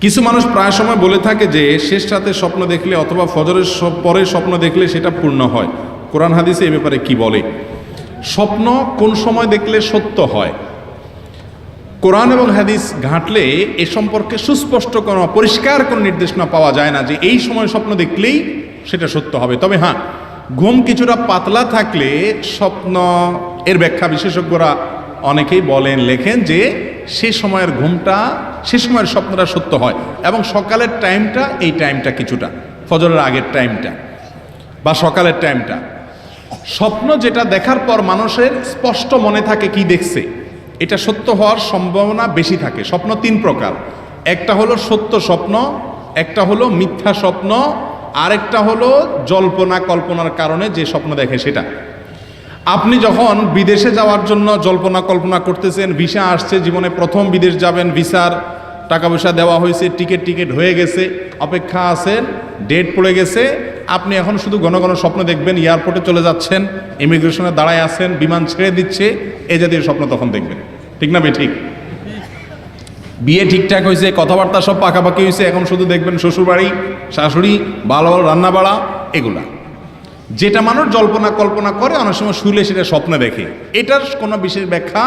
কিছু মানুষ প্রায় সময় বলে থাকে যে, শেষ রাতে স্বপ্ন দেখলে অথবা ফজরের পরে স্বপ্ন দেখলে সেটা পূর্ণ হয়। কোরআন হাদিসে এ ব্যাপারে কি বলে? স্বপ্ন কোন সময় দেখলে সত্য হয়? কোরআন এবং হাদিস ঘাঁটলে এ সম্পর্কে সুস্পষ্ট কোনো, পরিষ্কার কোনো নির্দেশনা পাওয়া যায় না যে, এই সময় স্বপ্ন দেখলেই সেটা সত্য হবে। তবে হ্যাঁ ঘুম কিছুটা পাতলা থাকলে স্বপ্ন, এর ব্যাখ্যা বিশেষজ্ঞরা অনেকেই বলেন, লেখেন যে, সে সময়ের ঘুমটা সে সময়ের স্বপ্নটা সত্য হয়। এবং সকালের টাইমটা এই টাইমটা কিছুটা। ফজরের আগের টাইমটা বা সকালের টাইমটা স্বপ্ন যেটা দেখার পর মানুষের স্পষ্ট মনে থাকে কি দেখছে। এটা সত্য হওয়ার সম্ভাবনা বেশি থাকে। স্বপ্ন তিন প্রকার। একটা হলো সত্য স্বপ্ন, একটা হলো মিথ্যা স্বপ্ন, আরেকটা হলো জল্পনা কল্পনার কারণে যে স্বপ্ন দেখে সেটা। আপনি যখন বিদেশে যাওয়ার জন্য জল্পনা কল্পনা করতেছেন, ভিসা আসছে, জীবনে প্রথম বিদেশ যাবেন, ভিসার টাকা পয়সা দেওয়া হয়েছে, টিকিট টিকিট হয়ে গেছে, অপেক্ষা আছেন ডেট পড়ে গেছে। আপনি এখন শুধু ঘন ঘন স্বপ্ন দেখবেন এয়ারপোর্টে চলে যাচ্ছেন ইমিগ্রেশনে দাঁড়ায় আছেন, বিমান ছেড়ে দিচ্ছে এই জাতীয় স্বপ্ন তখন দেখবেন। ঠিক না ঠিক? বিয়ে ঠিকঠাক হয়েছে, কথাবার্তা সব পাকাপাকি হয়েছে, এখন শুধু দেখবেন শ্বশুরবাড়ি, শাশুড়ি ভালো ভালো রান্না বাড়া এগুলা। যেটা মানুষ জল্পনা কল্পনা করে, অনেক সময় শুলে সেটা স্বপ্নে দেখে। এটার কোনো বিশেষ ব্যাখ্যা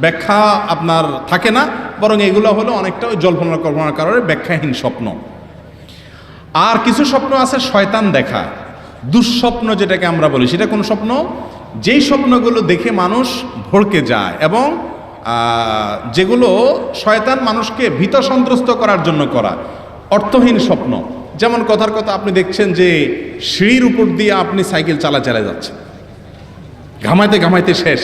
ব্যাখ্যা আপনার থাকে না, বরং এগুলো হলো অনেকটা ওই জল্পনা কল্পনার কারণে ব্যাখ্যাহীন স্বপ্ন। আর কিছু স্বপ্ন আছে শয়তান দেখা। দুঃস্বপ্ন যেটাকে আমরা বলি, সেটা কোন স্বপ্ন? যেই স্বপ্নগুলো দেখে মানুষ ভড়কে যায় এবং যেগুলো শয়তান মানুষকে ভীত সন্ত্রস্ত করার জন্য করা, অর্থহীন স্বপ্ন। যেমন কথার কথা আপনি দেখছেন যে, সিঁড়ির উপর দিয়ে আপনি সাইকেল চালা চালা যাচ্ছেন। ঘামাইতে ঘামাইতে শেষ।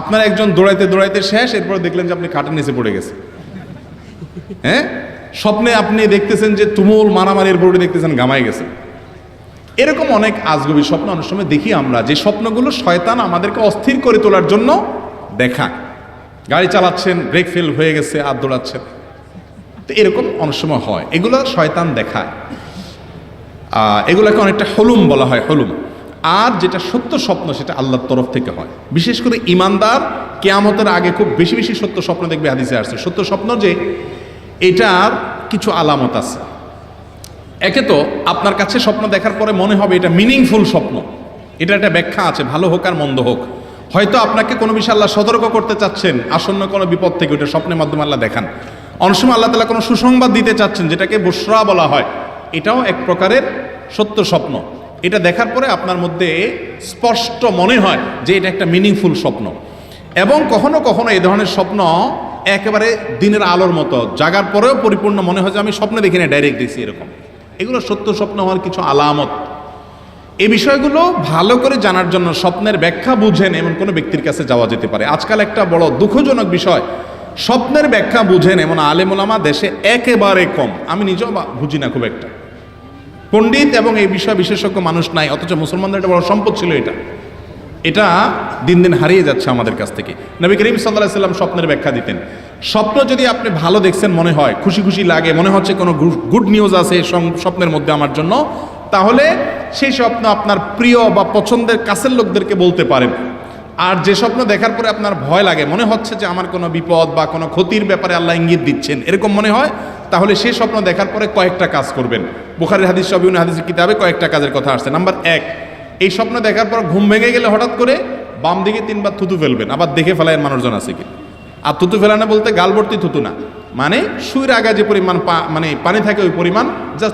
আপনার একজন দৌড়াইতে দৌড়াইতে শেষ, এরপর দেখলেন যে আপনি খাটের নিচে পড়ে গেছে হ্যাঁ? স্বপ্নে আপনি দেখতেছেন যে তুমুল মারামারির বোর্ডে দেখতেছেন গামায় গেছে এরকম অনেক আজগবি স্বপ্ন অনেক সময় দেখি আমরা, যে স্বপ্নগুলো শয়তান আমাদেরকে অস্থির করে তোলার জন্য দেখায়। গাড়ি চালাচ্ছেন ব্রেক ফেল হয়ে গেছে, আর দৌড়াচ্ছেন। তো এরকম অনেক সময় হয়। এগুলো শয়তান দেখায়। এগুলোকে অনেকটা হলুম বলা হয়, হলুম। আর যেটা সত্য স্বপ্ন, সেটা আল্লাহর তরফ থেকে হয়। বিশেষ করে ইমানদার কেয়ামতের আগে খুব বেশি বেশি সত্য স্বপ্ন দেখবে, হাদিসে আসছে। সত্য স্বপ্ন যে এটার কিছু আলামত আছে। একে তো আপনার কাছে স্বপ্ন দেখার পরে মনে হবে এটা মিনিংফুল স্বপ্ন। এটা একটা ব্যাখ্যা আছে, ভালো হোক আর মন্দ হোক। হয়তো আপনাকে কোনো বিষয়ে আল্লাহ সতর্ক করতে চাচ্ছেন, আসন্ন কোনো বিপদ থেকে ওটা স্বপ্নের মাধ্যমে আল্লাহ দেখান। অনেক সময় আল্লাহ তালা কোনো সুসংবাদ দিতে চাচ্ছেন, যেটাকে বুসরা বলা হয়। এটাও এক প্রকারের সত্য স্বপ্ন। এটা দেখার পরে আপনার মধ্যে স্পষ্ট মনে হয় যে এটা একটা মিনিংফুল স্বপ্ন। এবং কখনো কখনো এই ধরনের স্বপ্ন একেবারে দিনের আলোর মতো। জাগার পরেও পরিপূর্ণ মনে হয় যে আমি স্বপ্নে দেখি না ডাইরেক্ট দেখছি এরকম। এগুলো সত্য স্বপ্ন হওয়ার কিছু আলামত। এই বিষয়গুলো ভালো করে জানার জন্য স্বপ্নের ব্যাখ্যা বুঝেন এমন কোনো ব্যক্তির কাছে যাওয়া যেতে পারে। আজকাল একটা বড় দুঃখজনক বিষয়, স্বপ্নের ব্যাখ্যা বুঝেন এমন আলেমুলামা দেশে একেবারে কম। আমি নিজেও বুঝি না খুব একটা। পণ্ডিত এবং এই বিষয়ে বিশেষজ্ঞ মানুষ নাই, অথচ মুসলমানদের একটা বড় সম্পদ ছিল এটা। এটা দিন দিন হারিয়ে যাচ্ছে আমাদের কাছ থেকে। নবী করিম সাল্লাহ সাল্লাম স্বপ্নের ব্যাখ্যা দিতেন। স্বপ্ন যদি আপনি ভালো দেখছেন মনে হয়, খুশি খুশি লাগে, মনে হচ্ছে কোনো গুড নিউজ আছে স্বপ্নের মধ্যে আমার জন্য, তাহলে সেই স্বপ্ন আপনার প্রিয় বা পছন্দের কাছের লোকদেরকে বলতে পারেন। আর যে স্বপ্ন দেখার পরে আপনার ভয় লাগে, মনে হচ্ছে যে আমার কোনো বিপদ বা কোনো ক্ষতির ব্যাপারে আল্লাহ ইঙ্গিত দিচ্ছেন, এরকম মনে হয়? তাহলে সেই স্বপ্ন দেখার পরে কয়েকটা কাজ করবেন। বুখারের হাদিস সবিউন হাদিসের কিতাবে কয়েকটা কাজের কথা আসছে। নাম্বার এক, এই স্বপ্ন দেখার পর ঘুম ভেঙে গেলে হঠাৎ করে বাম দিকে তিনবার থুতু ফেলবেন। আবার দেখে ফেলায় মানুষজন আছে কি? আর থুতু ফেলানো বলতে গালবর্তি থুতু না। মানে সুইর আগা যে পরিমাণ মানে পানি থাকে, ওই পরিমাণ জাস্ট